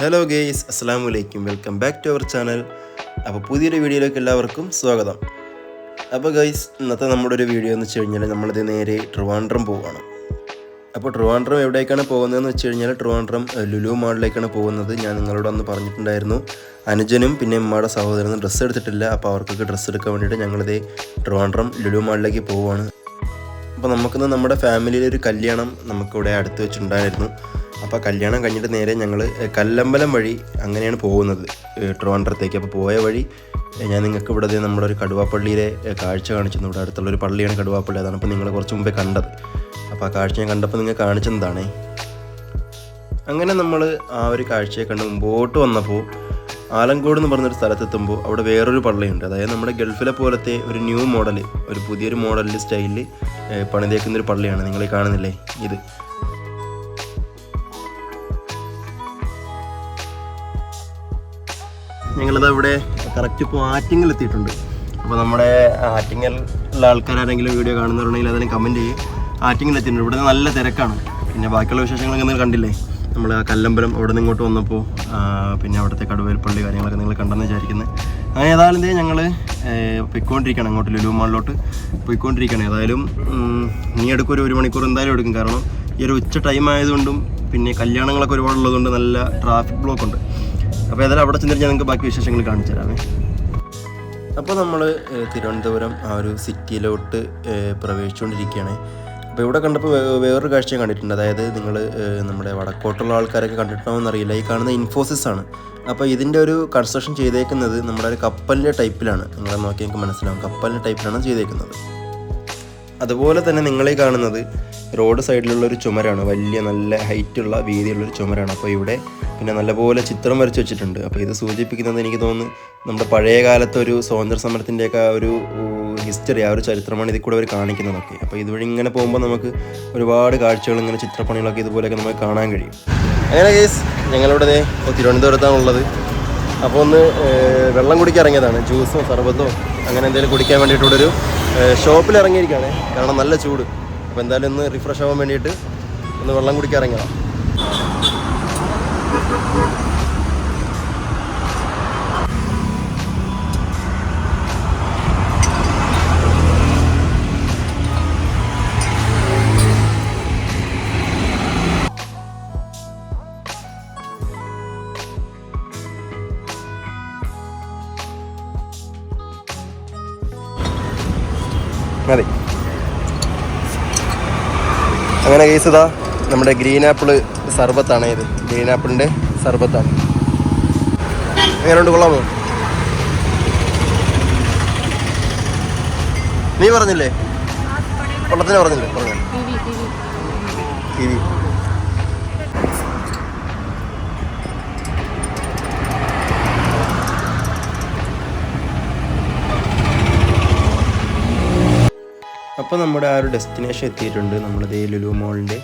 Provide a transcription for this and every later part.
Hello guys അസ്സാം വലൈക്കും welcome back to our channel അപ്പോൾ പുതിയൊരു വീഡിയോയിലേക്ക് എല്ലാവർക്കും സ്വാഗതം. അപ്പോൾ ഗൈസ് ഇന്നത്തെ നമ്മുടെ ഒരു വീഡിയോ എന്ന് വെച്ച് കഴിഞ്ഞാൽ നമ്മളിത് നേരെ ട്രിവാൻഡ്രം പോവുകയാണ് അപ്പോൾ ട്രിവാൻഡ്രം എവിടേക്കാണ് പോകുന്നതെന്ന് വെച്ച് കഴിഞ്ഞാൽ ട്രിവാൻഡ്രം ലുലു മാളിലേക്കാണ് പോകുന്നത്. ഞാൻ നിങ്ങളോട് അന്ന് പറഞ്ഞിട്ടുണ്ടായിരുന്നു. അനുജനും പിന്നെ ഉമ്മയുടെ സഹോദരനും ഡ്രസ്സ് എടുത്തിട്ടില്ല. അപ്പോൾ അവർക്കൊക്കെ ഡ്രസ്സ് എടുക്കാൻ വേണ്ടിയിട്ട് ഞങ്ങളിത് ട്രിവാൻഡ്രം ലുലു മാളിലേക്ക് പോവുകയാണ് അപ്പോൾ നമുക്കിന്ന് നമ്മുടെ ഫാമിലിയിൽ ഒരു കല്യാണം നമുക്കിവിടെ അടുത്ത് വെച്ചിട്ടുണ്ടായിരുന്നു. അപ്പോൾ കല്യാണം കഴിഞ്ഞിട്ട് നേരെ ഞങ്ങൾ കല്ലമ്പലം വഴി അങ്ങനെയാണ് പോകുന്നത്. ട്രിവാൻഡ്രത്തേക്ക്. അപ്പോൾ പോയ വഴി ഞാൻ നിങ്ങൾക്ക് ഇവിടെ നമ്മുടെ ഒരു കടുവാപ്പള്ളിയിലെ കാഴ്ച കാണിച്ചു ഇവിടെ അടുത്തുള്ള ഒരു പള്ളിയാണ് കടുവാപ്പള്ളി. അതാണ് അപ്പോൾ നിങ്ങൾ കുറച്ച് മുമ്പേ കണ്ടത്. അപ്പോൾ ആ കാഴ്ച ഞാൻ കണ്ടപ്പോൾ നിങ്ങൾ കാണിച്ചതാണേ അങ്ങനെ നമ്മൾ ആ ഒരു കാഴ്ചയെ കണ്ട് മുമ്പോട്ട് വന്നപ്പോൾ ആലങ്കോട് എന്ന് പറഞ്ഞൊരു സ്ഥലത്തെത്തുമ്പോൾ അവിടെ വേറൊരു പള്ളിയുണ്ട്. അതായത് നമ്മുടെ ഗൾഫിലെ പോലത്തെ ഒരു ന്യൂ മോഡൽ ഒരു പുതിയൊരു മോഡലിൽ സ്റ്റൈലിൽ പണിതേക്കുന്ന ഒരു പള്ളിയാണ്. നിങ്ങൾ കാണുന്നില്ലേ? ഇത്. ഞങ്ങളത് ഇവിടെ കറക്റ്റ് ഇപ്പോൾ ആറ്റിങ്ങൽ എത്തിയിട്ടുണ്ട് അപ്പോൾ നമ്മുടെ ആറ്റിങ്ങലുള്ള ആൾക്കാരാരെങ്കിലും വീഡിയോ കാണുന്നവരുണ്ടെങ്കിൽ അതിനെ കമന്റ് ചെയ്യും. ആറ്റിങ്ങൽ എത്തിയിട്ടുണ്ട് ഇവിടെ നല്ല തിരക്കാണ്. പിന്നെ ബാക്കിയുള്ള വിശേഷങ്ങളൊക്കെ നിങ്ങൾ കണ്ടില്ലേ? നമ്മൾ ആ കല്ലമ്പലം അവിടെ നിന്ന് ഇങ്ങോട്ട് വന്നപ്പോൾ പിന്നെ അവിടുത്തെ കടുവേൽപ്പള്ളി കാര്യങ്ങളൊക്കെ നിങ്ങൾ കണ്ടെന്ന് വിചാരിക്കുന്നത് അങ്ങനെ ഏതായാലും ഞങ്ങൾ പോയിക്കൊണ്ടിരിക്കണം അങ്ങോട്ട് ലുലു മാളിലോട്ട് പോയിക്കൊണ്ടിരിക്കുകയാണ് ഏതായാലും നീ എടുക്കും ഒരു ഒരു മണിക്കൂർ എന്തായാലും എടുക്കും. കാരണം ഈ ഒരു ഉച്ച ടൈം ആയതുകൊണ്ടും പിന്നെ കല്യാണങ്ങളൊക്കെ ഒരുപാടുള്ളതുകൊണ്ട് നല്ല ട്രാഫിക് ബ്ലോക്ക് ഉണ്ട്. അപ്പോൾ ഏതായാലും അവിടെ ചെന്നിട്ട് ഞാൻ നിങ്ങൾക്ക് ബാക്കി വിശേഷങ്ങൾ കാണിച്ചു തരാമേ. അപ്പോൾ നമ്മൾ തിരുവനന്തപുരം ആ ഒരു സിറ്റിയിലോട്ട് പ്രവേശിച്ചുകൊണ്ടിരിക്കുകയാണ്. അപ്പോൾ ഇവിടെ കണ്ടപ്പോൾ വേറൊരു കാഴ്ച കണ്ടിട്ടുണ്ട്. അതായത് നിങ്ങൾ നമ്മുടെ വടക്കോട്ടുള്ള ആൾക്കാരൊക്കെ കണ്ടിട്ടുണ്ടോയെന്ന് എന്നറിയില്ല ഈ കാണുന്ന ഇൻഫോസിസ് ആണ്. അപ്പോൾ ഇതിന്റെ ഒരു കൺസ്ട്രക്ഷൻ ചെയ്തേക്കുന്നത് നമ്മുടെ ഒരു കപ്പലിന്റെ ടൈപ്പിലാണ് നിങ്ങളെ നോക്കി നിങ്ങൾക്ക് മനസ്സിലാവും. കപ്പലിന്റെ ടൈപ്പിലാണ് ചെയ്തേക്കുന്നത്. അതുപോലെ തന്നെ നിങ്ങളീ കാണുന്നത് റോഡ് സൈഡിലുള്ള ഒരു ചുമരാണ്. വലിയ നല്ല ഹൈറ്റുള്ള വീതിയുള്ളൊരു ചുമരാണ്. അപ്പോൾ ഇവിടെ പിന്നെ നല്ലപോലെ ചിത്രം വരച്ച് വെച്ചിട്ടുണ്ട്. അപ്പോൾ ഇത് സൂചിപ്പിക്കുന്നത് എനിക്ക് തോന്നുന്നു നമ്മുടെ പഴയ കാലത്തെ ഒരു സ്വാതന്ത്ര്യ സമരത്തിന്റെയൊക്കെ ഒരു ഹിസ്റ്ററി ആ ഒരു ചരിത്രമാണ് ഇതിൽ കൂടെ അവർ കാണിക്കുന്നതൊക്കെ. അപ്പോൾ ഇതുവഴി ഇങ്ങനെ പോകുമ്പോൾ നമുക്ക് ഒരുപാട് കാഴ്ചകൾ ഇങ്ങനെ ചിത്രപ്പണികളൊക്കെ ഇതുപോലെയൊക്കെ നമുക്ക് കാണാൻ കഴിയും. അങ്ങനെ കേസ് ഞങ്ങളിവിടെ തിരുവനന്തപുരത്താണുള്ളത് അപ്പോൾ ഒന്ന് വെള്ളം കുടിക്കാൻ ഇറങ്ങിയതാണ്. ജ്യൂസോ സർബത്തോ അങ്ങനെ എന്തെങ്കിലും കുടിക്കാൻ വേണ്ടിയിട്ട് ഒരു ഷോപ്പിൽ ഇറങ്ങിയിരിക്കുകയാണ്. കാരണം നല്ല ചൂട്. അപ്പോൾ എന്തായാലും ഒന്ന് റിഫ്രഷ് ആവാൻ വേണ്ടിയിട്ട് ഒന്ന് വെള്ളം കുടിക്കാൻ ഇറങ്ങിയതാണ് മതി അങ്ങനെ കേസ് ഇതാ? നമ്മുടെ ഗ്രീൻ ആപ്പിൾ സർബത്താണ് ഇത്. ഗ്രീൻ ആപ്പിളിന്റെ സർബത്താണ്. എങ്ങനെയുണ്ട് കൊള്ളാമോ? നീ പറഞ്ഞില്ലേ? കൊള്ളത്തിന് പറഞ്ഞില്ലേ? പറഞ്ഞു. കിവി അപ്പോൾ നമ്മുടെ ആ ഒരു ഡെസ്റ്റിനേഷൻ എത്തിയിട്ടുണ്ട് നമ്മളിത് ലുലു മോളിന്റെ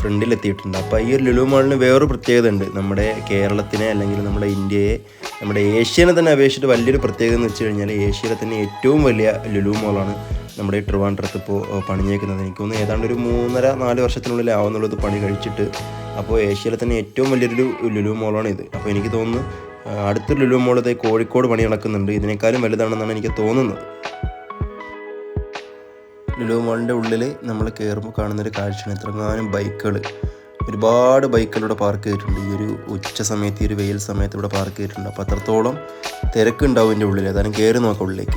ഫ്രണ്ടിൽ എത്തിയിട്ടുണ്ട് അപ്പോൾ ഈ ഒരു ലുലു മോളിന് വേറൊരു പ്രത്യേകത ഉണ്ട്. നമ്മുടെ കേരളത്തിനെ അല്ലെങ്കിൽ നമ്മുടെ ഇന്ത്യയെ നമ്മുടെ ഏഷ്യനെ തന്നെ അപേക്ഷിച്ചിട്ട് വലിയൊരു പ്രത്യേകത എന്ന് വെച്ച് കഴിഞ്ഞാൽ ഏഷ്യയിലെ തന്നെ ഏറ്റവും വലിയ ലുലു മോളാണ് നമ്മുടെ ട്രിവാൻഡ്രത്ത് ഇപ്പോൾ പണിഞ്ഞേക്കുന്നത്. എനിക്ക് തോന്നുന്നു ഏതാണ്ട് ഒരു മൂന്നര നാല് വർഷത്തിനുള്ളിൽ ആവുന്നുള്ളത് പണി കഴിച്ചിട്ട് അപ്പോൾ ഏഷ്യയിലെ തന്നെ ഏറ്റവും വലിയൊരു ലുലു മോളാണ് ഇത്. അപ്പോൾ എനിക്ക് തോന്നുന്നു അടുത്തൊരു ലുലു മോളത്തെ കോഴിക്കോട് പണി നടക്കുന്നുണ്ട്. ഇതിനേക്കാളും വലുതാണെന്നാണ് എനിക്ക് തോന്നുന്നത്. ലുലു മോളിന്റെ ഉള്ളിൽ നമ്മൾ കയറുമ്പോൾ കാണുന്നൊരു കാഴ്ചയാണ്. ഇത്രങ്ങാനും ബൈക്കുകൾ ഒരുപാട് ബൈക്കുകളിവിടെ പാർക്ക് ചെയ്തിട്ടുണ്ട്. ഈ ഒരു ഉച്ച സമയത്ത് ഈ ഒരു വെയിൽ സമയത്ത് ഇവിടെ പാർക്ക് ചെയ്തിട്ടുണ്ട്. അപ്പോൾ അത്രത്തോളം തിരക്കുണ്ടാവും ഇതിന്റെ ഉള്ളിൽ അതാണ് കയറി നോക്കാം ഉള്ളിലേക്ക്.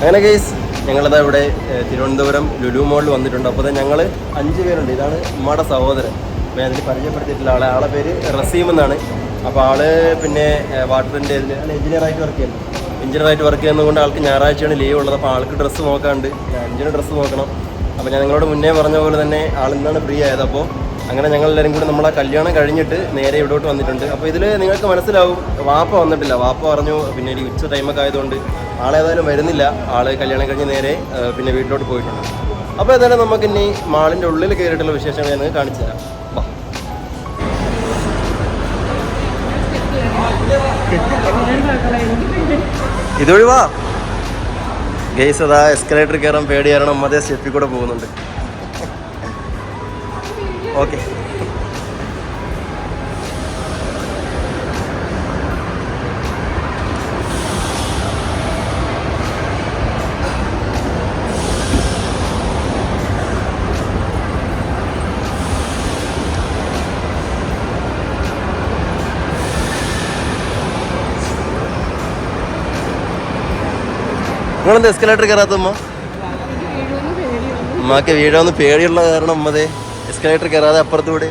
അങ്ങനെ കേസ് ഞങ്ങളിതാ ഇവിടെ തിരുവനന്തപുരം ലുലു മോളിൽ വന്നിട്ടുണ്ട്. അപ്പോൾ ഞങ്ങൾ അഞ്ച് പേരുണ്ട്. ഇതാണ് ഉമ്മയുടെ സഹോദരൻ. അപ്പോൾ അതിൽ പരിചയപ്പെടുത്തിയിട്ടുള്ള ആളെ. ആളെ പേര് റസീം എന്നാണ് അപ്പോൾ ആൾ പിന്നെ വാട്ടറിന്റെ എഞ്ചിനീയറായിട്ട് വർക്ക് ചെയ്യുന്നു. എഞ്ചിനീയറായിട്ട് വർക്ക് ചെയ്യുന്നതുകൊണ്ട് ആൾക്ക് ഞായറാഴ്ചയാണ് ലീവ് ഉള്ളത്. അപ്പോൾ ആൾക്ക് ഡ്രസ്സ് നോക്കാണ്ട് അഞ്ചിന് ഡ്രസ്സ് നോക്കണം. അപ്പോൾ ഞാൻ നിങ്ങളോട് മുന്നേ പറഞ്ഞ പോലെ തന്നെ ആളിന്നാണ് ഫ്രീ ആയത്. അപ്പോൾ അങ്ങനെ ഞങ്ങൾ എല്ലാവരും കൂടി നമ്മളെ കല്യാണം കഴിഞ്ഞിട്ട് നേരെ ഇവിടോട്ട് വന്നിട്ടുണ്ട്. അപ്പോൾ ഇതിൽ നിങ്ങൾക്ക് മനസ്സിലാവും വാപ്പ വന്നിട്ടില്ല. വാപ്പ പറഞ്ഞു പിന്നെ ഒരു ഉച്ച ടൈമൊക്കെ ആയതുകൊണ്ട് ആളേതായാലും വരുന്നില്ല. ആൾ കല്യാണം കഴിഞ്ഞ് നേരെ പിന്നെ വീട്ടിലോട്ട് പോയിട്ടുണ്ട്. അപ്പോൾ ഏതായാലും നമുക്ക് ഇനി മാളിന്റെ ഉള്ളിൽ കയറിയിട്ടുള്ള വിശേഷങ്ങൾ ഞാൻ കാണിച്ചു തരാം. വാ ഗേസ് ഗെയ്സ് അതാ എസ്കലേറ്റർ കയറാൻ പേടിയാരണം. അതേ സ്റ്റെപ്പിൽ കൂടെ പോകുന്നുണ്ട്. ഓക്കെ. നിങ്ങളെന്താ എസ്കലേറ്റർ കയറാത്തമ്മ അമ്മയ്ക്ക് വീഴാന്ന് പേടിയുള്ള കാരണം ഉമ്മതേ. എസ്കലേറ്റർ കയറാതെ അപ്പുറത്തൂടെ.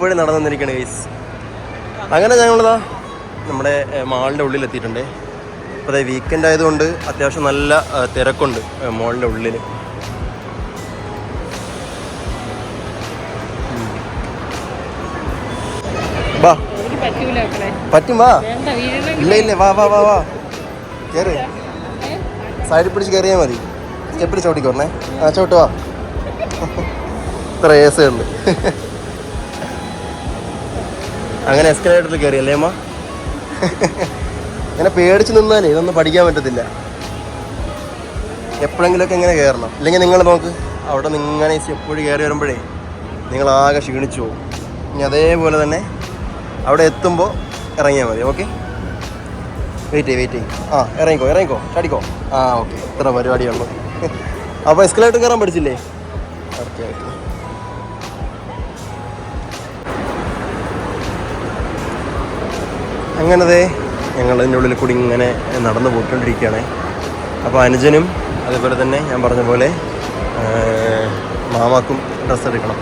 വഴി നടന്നു വന്നിരിക്കണേ ഗൈസ് അങ്ങനെ ഞങ്ങളിതാ നമ്മുടെ മാളിന്റെ ഉള്ളിൽ എത്തിയിട്ടുണ്ട് അപ്പോൾ അതെ വീക്കെൻഡ് ആയതുകൊണ്ട് അത്യാവശ്യം നല്ല തിരക്കുണ്ട് മോളിന്റെ ഉള്ളിൽ പറ്റും വാ ഇല്ല ഇല്ല വാ വാ വാ വാ. കയറി സൈഡിൽ പിടിച്ച് കയറിയാൽ മതി. സ്റ്റെപ്പിൽ ചവിട്ടിക്കോണേ ആ ചവിട്ട് വാ. ഇത്ര ഏസുണ്ട് അങ്ങനെ എസ്കലേറ്ററിൽ കയറിയല്ലേ അമ്മ? ഇങ്ങനെ പേടിച്ച് നിന്നാലേ ഇതൊന്നും പഠിക്കാൻ പറ്റത്തില്ല. എപ്പോഴെങ്കിലുമൊക്കെ ഇങ്ങനെ കയറണം. അല്ലെങ്കിൽ നിങ്ങൾ നോക്ക് അവിടെ നിന്ന് ഇങ്ങനെ സ്റ്റെപ്പ് കയറി വരുമ്പോഴേ നിങ്ങൾ ആകെ ക്ഷീണിച്ചു പോകും. ഇനി അതേപോലെ തന്നെ അവിടെ എത്തുമ്പോൾ ഇറങ്ങിയാൽ മതി ഓക്കെ വെയിറ്റ് ചെയ്യ് വെയിറ്റ് ചെയ്യ് ആ ഇറങ്ങിക്കോ ഇറങ്ങിക്കോ. ചാടിക്കോ. ആ ഓക്കെ ഇത്ര പരിപാടിയുള്ളൂ. അപ്പോൾ എസ്കലേറ്റർ കയറാൻ പഠിച്ചില്ലേ? ഓക്കെ ഓക്കെ അങ്ങനതേ ഞങ്ങൾ അതിന്റെ ഉള്ളിൽ കൂടി ഇങ്ങനെ നടന്നു പോയിക്കൊണ്ടിരിക്കുകയാണ്. അപ്പോൾ അനുജനും അതുപോലെ തന്നെ ഞാൻ പറഞ്ഞ പോലെ മാമാക്കും ഡ്രസ്സ് എടുക്കണം.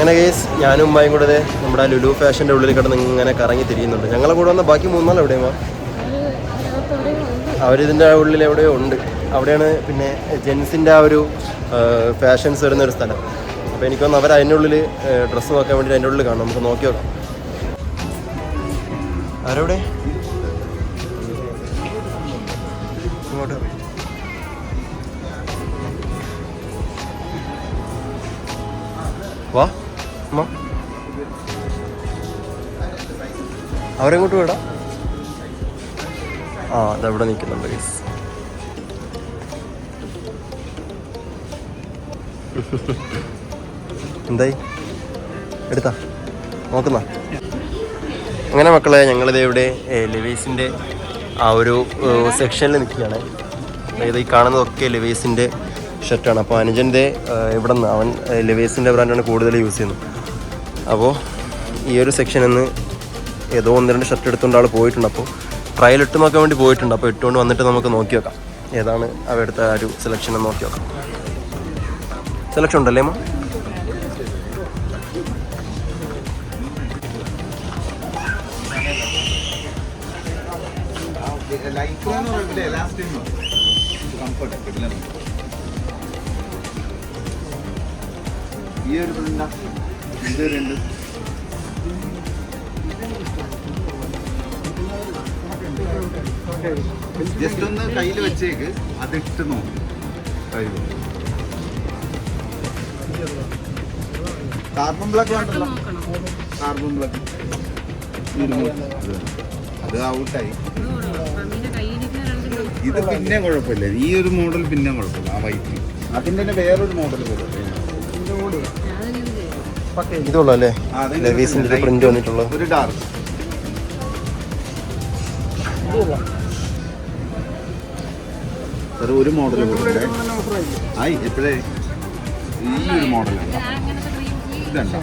അങ്ങനെ കേസ് ഞാനും ഉമ്മായും കൂടെ നമ്മുടെ ലുലു ഫാഷന്റെ ഉള്ളിൽ കിടന്ന് ഇങ്ങനെ കറങ്ങി തിരിയുന്നുണ്ട്. ഞങ്ങളെ കൂടെ വന്ന ബാക്കി മൂന്നാൾ എവിടെയാ അവരിതിന്റെ ഉള്ളിൽ എവിടെയോ ഉണ്ട്. അവിടെയാണ് പിന്നെ ജെൻസിന്റെ ആ ഒരു ഫാഷൻസ് വരുന്ന ഒരു സ്ഥലം. അപ്പോൾ എനിക്ക് വന്ന് അവർ അതിന്റെ ഉള്ളിൽ ഡ്രസ്സ് നോക്കാൻ വേണ്ടി അതിന്റെ ഉള്ളിൽ കാണും നമുക്ക് നോക്കി നോക്കാം. ഇങ്ങോട്ട് വാ. അവരെങ്ങോട്ട് വിടാം. ആ അതവിടെ നിൽക്കുന്നുണ്ട് ഗൈസ് എന്തായി? എടുത്താ? നോക്കുന്ന? അങ്ങനെ മക്കളെ ഞങ്ങളിത് ഇവിടെ ലിവേസിന്റെ ആ ഒരു സെക്ഷനിൽ നിൽക്കുകയാണ്. അതായത് ഈ കാണുന്നതൊക്കെ ലിവേസിന്റെ ഷർട്ടാണ്. അപ്പോൾ അനുജന്റെ ഇവിടെ നിന്ന് അവൻ ലിവേസിന്റെ ബ്രാൻഡാണ് കൂടുതൽ യൂസ് ചെയ്യുന്നത്. അപ്പോൾ ഈ ഒരു സെക്ഷനിൽ നിന്ന് ഏതോ ഒന്ന് രണ്ട് ഷർട്ട് എടുത്തുകൊണ്ട് ആൾ പോയിട്ടുണ്ട്. അപ്പോൾ ട്രയൽ ഇട്ട് നോക്കാൻ വേണ്ടി പോയിട്ടുണ്ട്. അപ്പോൾ ഇട്ടുകൊണ്ട് വന്നിട്ട് നമുക്ക് നോക്കി നോക്കാം. ഏതാണ് അവിടുത്തെ ആ ഒരു സെലക്ഷൻ എന്ന് നോക്കി നോക്കാം. സെലക്ഷൻ ഉണ്ടല്ലേ അമ്മ? ഈ ഒരു രണ്ട് ജസ്റ്റ് ഒന്ന് കയ്യിൽ വെച്ചേക്ക്. അതിട്ട് നോക്ക്. കാർബൺ ബ്ലാക്ക് വേണ്ടല്ലോ കാർബൺ ബ്ലാക്ക് അത് ഔട്ടായി മമ്മീന്റെ കയ്യിലിരിക്കുന്ന രണ്ട് ഇത് പിന്നെ കുഴപ്പമില്ല. ഈ ഒരു മോഡൽ പിന്നെ കുഴപ്പമില്ല. ആ വൈറ്റ് അതിന്റെ തന്നെ വേറൊരു മോഡൽ കുഴപ്പമില്ല ഇതുള്ളൂ അല്ലേ? പ്രിന്റ് വന്നിട്ടുള്ള ഒരു ഡാർക്ക് സാർ ഒരു മോഡൽ ആയി എപ്പോഴേ? ഈ ഒരു മോഡൽ ഇതല്ല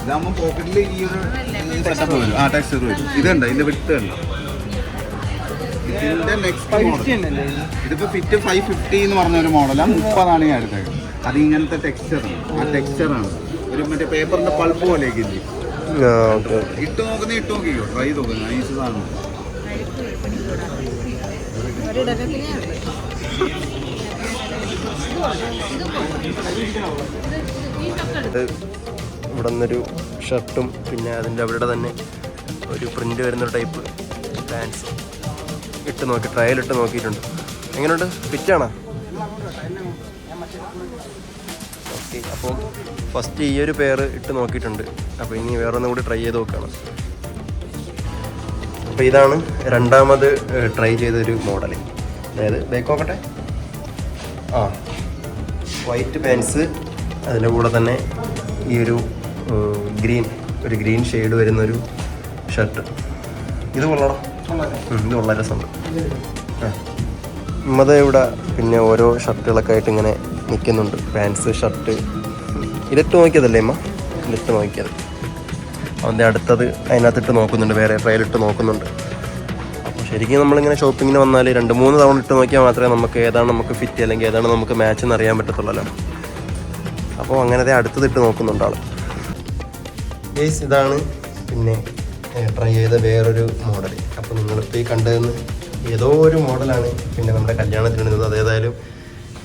ഇതാകുമ്പോൾ പോക്കറ്റിൽ ഈ ഒരു സെറ്റപ്പ് വരും. ആ ടെക്സ്ചർ വരും. ഇതുണ്ട്? ഇതിന്റെ വിട്ട് കണ്ട ഇതിന്റെ നെക്സ്റ്റ് മോഡൽ ഇതിപ്പോ ഫിറ്റ് ഫൈവ് ഫിഫ്റ്റി എന്ന് പറഞ്ഞ ഒരു മോഡലാണ് മുപ്പതാണ് ഞാൻ എടുത്തത് അത് ഇങ്ങനത്തെ ടെക്സ്ചറാണ് ആ ടെക്സ്ചറാണ് ഒരു മറ്റേ പേപ്പറിന്റെ പൾപ്പ് പോലെയൊക്കെ ഇല്ലേ? ഇട്ട് നോക്കുന്ന ഇട്ട് നോക്കിക്കോ. ട്രൈ നോക്കുക നൈസ് സാധനം. ഒരിടക്കത്തിനേ ഉണ്ട് ഇത് ഇവിടെ നിന്നൊരു ഷർട്ടും പിന്നെ അതിന്റെ അവിടെ തന്നെ ഒരു പ്രിന്റ് വരുന്ന ടൈപ്പ് പാൻസ് ഇട്ട് നോക്കി ട്രയൽ ഇട്ട് നോക്കിയിട്ടുണ്ട്. എങ്ങനെയുണ്ട്? ഫിറ്റാണോ ഓക്കെ അപ്പോൾ ഫസ്റ്റ് ഈ ഒരു പെയർ ഇട്ട് നോക്കിയിട്ടുണ്ട്. അപ്പോൾ ഇനി വേറെ ഒന്നും കൂടി ട്രൈ ചെയ്ത് നോക്കുകയാണ് അപ്പോൾ ഇതാണ് രണ്ടാമത് ട്രൈ ചെയ്തൊരു മോഡൽ അതായത് ബേക്ക് നോക്കട്ടെ. ആ വൈറ്റ് പാൻസ് അതിന്റെ കൂടെ തന്നെ ഈ ഒരു ഗ്രീൻ ഒരു ഗ്രീൻ ഷെയ്ഡ് വരുന്നൊരു ഷർട്ട് ഇത് കൊള്ളണം ഇത് വളരെ രസമുണ്ട്. ആ. ഇവിടെ പിന്നെ ഓരോ ഷർട്ടുകളൊക്കെ ആയിട്ട് ഇങ്ങനെ നിൽക്കുന്നുണ്ട് പാൻസ് ഷർട്ട്. ഇതിട്ട് നോക്കിയതല്ലേ അമ്മ ഇതിട്ട് നോക്കിയത്. അവന്റെ അടുത്തത് അതിനകത്തിട്ട് നോക്കുന്നുണ്ട്. വേറെ ട്രയലിട്ട് നോക്കുന്നുണ്ട്. അപ്പോൾ ശരിക്കും നമ്മളിങ്ങനെ ഷോപ്പിങ്ങിന് വന്നാൽ രണ്ട് മൂന്ന് തവണ ഇട്ട് നോക്കിയാൽ മാത്രമേ നമുക്ക് ഏതാണ് നമുക്ക് ഫിറ്റ് അല്ലെങ്കിൽ ഏതാണ് നമുക്ക് മാച്ച് എന്ന് അറിയാൻ പറ്റത്തുള്ളല്ലോ. അപ്പോൾ അങ്ങനത്തെ അടുത്തത് ഇട്ട് നോക്കുന്നുണ്ട് ആൾ ഗേസ് ഇതാണ് പിന്നെ ട്രൈ ചെയ്ത വേറൊരു മോഡൽ അപ്പോൾ നിങ്ങളിപ്പോൾ ഈ കണ്ടതെന്ന് ഏതോ ഒരു മോഡലാണ് പിന്നെ നമ്മുടെ കല്യാണത്തിന് ഇടുന്നത് അതേതായാലും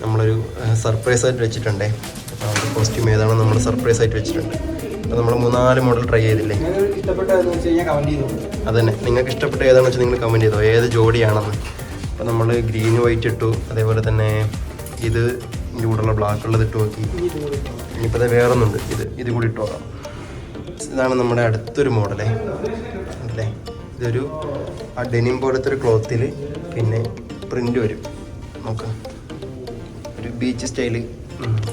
നമ്മളൊരു സർപ്രൈസ് ആയിട്ട് വെച്ചിട്ടുണ്ടേ. അപ്പോൾ അവരുടെ കോസ്റ്റ്യൂം ഏതാണോ നമ്മൾ സർപ്രൈസ് ആയിട്ട് വെച്ചിട്ടുണ്ട്. അപ്പോൾ നമ്മൾ മൂന്നാൽ മോഡൽ ട്രൈ ചെയ്തില്ലേ? അതന്നെ. നിങ്ങൾക്ക് ഇഷ്ടപ്പെട്ട ഏതാണെന്ന് വെച്ചാൽ നിങ്ങൾ കമന്റ് ചെയ്തോ? ഏത് ജോഡിയാണെന്ന്. അപ്പോൾ നമ്മൾ ഗ്രീൻ വൈറ്റ് ഇട്ടു. അതേപോലെ തന്നെ ഇത് ഇതിന്റെ കൂടെയുള്ള ബ്ലാക്ക് ഉള്ളത് ഇട്ട് നോക്കി. ഇനിയിപ്പോൾ അത് വേറൊന്നുണ്ട്. ഇത് ഇത് കൂടി ഇട്ട് ഇതാണ് നമ്മുടെ അടുത്തൊരു മോഡലേ അല്ലേ ഇതൊരു ആ ഡെനിം പോലത്തെ ഒരു ക്ലോത്തിൽ പിന്നെ പ്രിന്റ് വരും. നോക്കാം. ബീച്ച് സ്റ്റൈൽ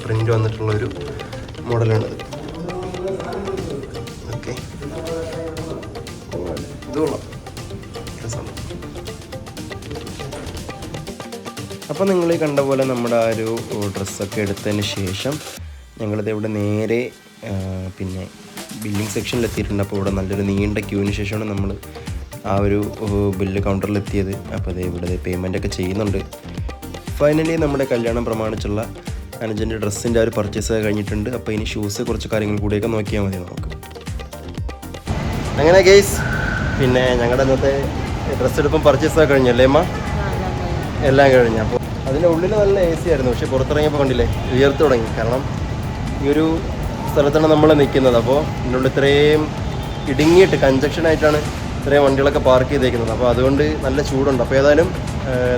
പ്രിന്റ് വന്നിട്ടുള്ള ഒരു മോഡലാണിത് ഓക്കെ ഇത് കൊള്ളാം. രസമുണ്ട് അപ്പോൾ നിങ്ങൾ കണ്ട പോലെ നമ്മുടെ ആ ഒരു ഡ്രസ്സൊക്കെ എടുത്തതിന് ശേഷം ഞങ്ങളിത് ഇവിടെ നേരെ പിന്നെ ബില്ലിംഗ് സെക്ഷനിൽ എത്തിയിട്ടുണ്ട്. അപ്പോൾ ഇവിടെ നല്ലൊരു നീണ്ട ക്യൂവിന് ശേഷമാണ് നമ്മൾ ആ ഒരു ബില്ല് കൗണ്ടറിൽ എത്തിയത്. അപ്പോൾ അത് ഇവിടെ പേയ്മെന്റ് ഒക്കെ ചെയ്യുന്നുണ്ട്. ഫൈനലി നമ്മുടെ കല്യാണം പ്രമാണിച്ചുള്ള അനുജന്റെ ഡ്രസ്സിന്റെ ഒരു പർച്ചേസ് കഴിഞ്ഞിട്ടുണ്ട്. അപ്പോൾ ഇനി ഷൂസ് കുറച്ച് കാര്യങ്ങൾ കൂടിയൊക്കെ നോക്കിയാൽ മതി നമുക്ക്. അങ്ങനെ ഗെയ്സ് പിന്നെ ഞങ്ങളുടെ ഇന്നത്തെ ഡ്രസ്സ് എടുപ്പം പർച്ചേസ് ഒക്കെ കഴിഞ്ഞല്ലേ അമ്മ? എല്ലാം കഴിഞ്ഞു. അപ്പോൾ അതിന്റെ ഉള്ളിൽ നല്ല എ സി ആയിരുന്നു. പക്ഷേ പുറത്തിറങ്ങിയപ്പോൾ കണ്ടില്ലേ ഉയർത്തു തുടങ്ങി. കാരണം ഈ ഒരു സ്ഥലത്താണ് നമ്മൾ നിൽക്കുന്നത്. അപ്പോൾ ഇതിന്റെ ഉള്ളിൽ ഇത്രയും ഇടുങ്ങിയിട്ട് കഞ്ചക്ഷൻ ആയിട്ടാണ് ഇത്രയും വണ്ടികളൊക്കെ പാർക്ക് ചെയ്തേക്കുന്നത്. അപ്പോൾ അതുകൊണ്ട് നല്ല ചൂടുണ്ട്. അപ്പോൾ ഏതായാലും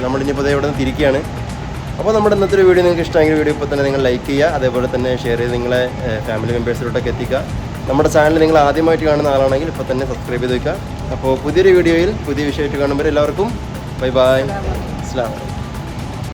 നമ്മളിനിപ്പോൾ ഇവിടെ നിന്ന് തിരിക്കുകയാണ്. അപ്പോൾ നമ്മുടെ ഇന്നത്തെ ഒരു വീഡിയോ നിങ്ങൾക്ക് ഇഷ്ടമെങ്കിൽ വീഡിയോ ഇപ്പോൾ തന്നെ നിങ്ങൾ ലൈക്ക് ചെയ്യുക അതേപോലെ തന്നെ ഷെയർ ചെയ്ത് നിങ്ങളെ ഫാമിലി മെമ്പേഴ്സിലോട്ടൊക്കെ എത്തിക്കുക. നമ്മുടെ ചാനൽ നിങ്ങൾ ആദ്യമായിട്ട് കാണുന്ന ആളാണെങ്കിൽ ഇപ്പോൾ തന്നെ സബ്സ്ക്രൈബ് ചെയ്ത് വയ്ക്കുക അപ്പോൾ പുതിയൊരു വീഡിയോയിൽ പുതിയ വിഷയമായിട്ട് കാണുമ്പോൾ എല്ലാവർക്കും. ബൈ ബൈ അസ്ലാം